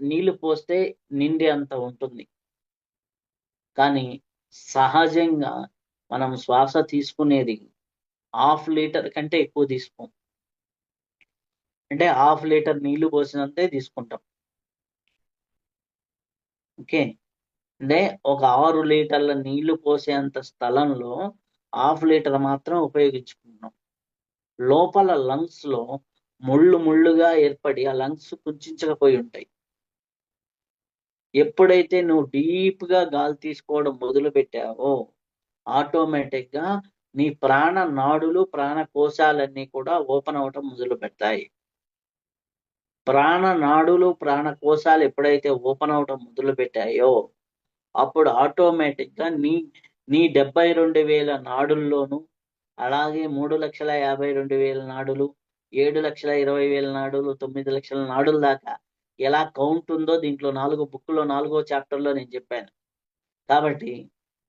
నీళ్ళు పోస్తే నిండి అంత ఉంటుంది. కానీ సహజంగా మనం శ్వాస తీసుకునేది హాఫ్ లీటర్ కంటే ఎక్కువ తీసుకోం. అంటే హాఫ్ లీటర్ నీళ్ళు పోసినంతే తీసుకుంటాం. ఓకే? అంటే ఒక ఆరు లీటర్ల నీళ్ళు పోసేంత స్థలంలో హాఫ్ లీటర్ మాత్రం ఉపయోగించుకుంటున్నాం. లోపల లంగ్స్లో ముళ్ళు ముళ్ళుగా ఏర్పడి ఆ లంగ్స్ కుంచకపోయి ఉంటాయి. ఎప్పుడైతే నువ్వు డీప్గా గాలి తీసుకోవడం మొదలు పెట్టావో ఆటోమేటిక్గా నీ ప్రాణ నాడులు ప్రాణ కోశాలన్నీ కూడా ఓపెన్ అవటం మొదలు పెడతాయి ప్రాణ నాడులు ప్రాణ కోశాలు ఎప్పుడైతే ఓపెన్ అవటం మొదలు పెట్టాయో అప్పుడు ఆటోమేటిక్గా నీ నీ డెబ్బై రెండు వేల నాడుల్లోనూ అలాగే మూడు లక్షల యాభై రెండు వేల నాడులు ఏడు లక్షల ఇరవై వేల నాడులు తొమ్మిది లక్షల నాడుల దాకా ఎలా కౌంట్ ఉందో దీంట్లో నాలుగో బుక్లో నాలుగో చాప్టర్లో నేను చెప్పాను. కాబట్టి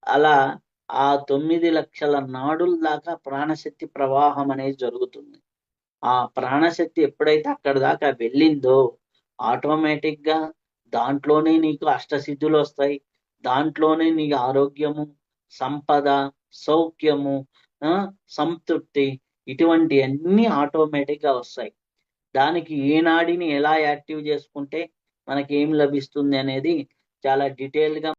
అలా ఆ తొమ్మిది లక్షల నాడుల దాకా ప్రాణశక్తి ప్రవాహం అనేది జరుగుతుంది. ఆ ప్రాణశక్తి ఎప్పుడైతే అక్కడ దాకా వెళ్ళిందో ఆటోమేటిక్గా దాంట్లోనే నీకు అష్టసిద్ధులు వస్తాయి. దాంట్లోనే నీకు ఆరోగ్యము సంపద సౌఖ్యము సంతృప్తి ఇటువంటి అన్ని ఆటోమేటిక్గా వస్తాయి. దానికి ఏ నాడిని ఎలా యాక్టివ్ చేసుకుంటే మనకి ఏం లభిస్తుంది అనేది చాలా డీటెయిల్గా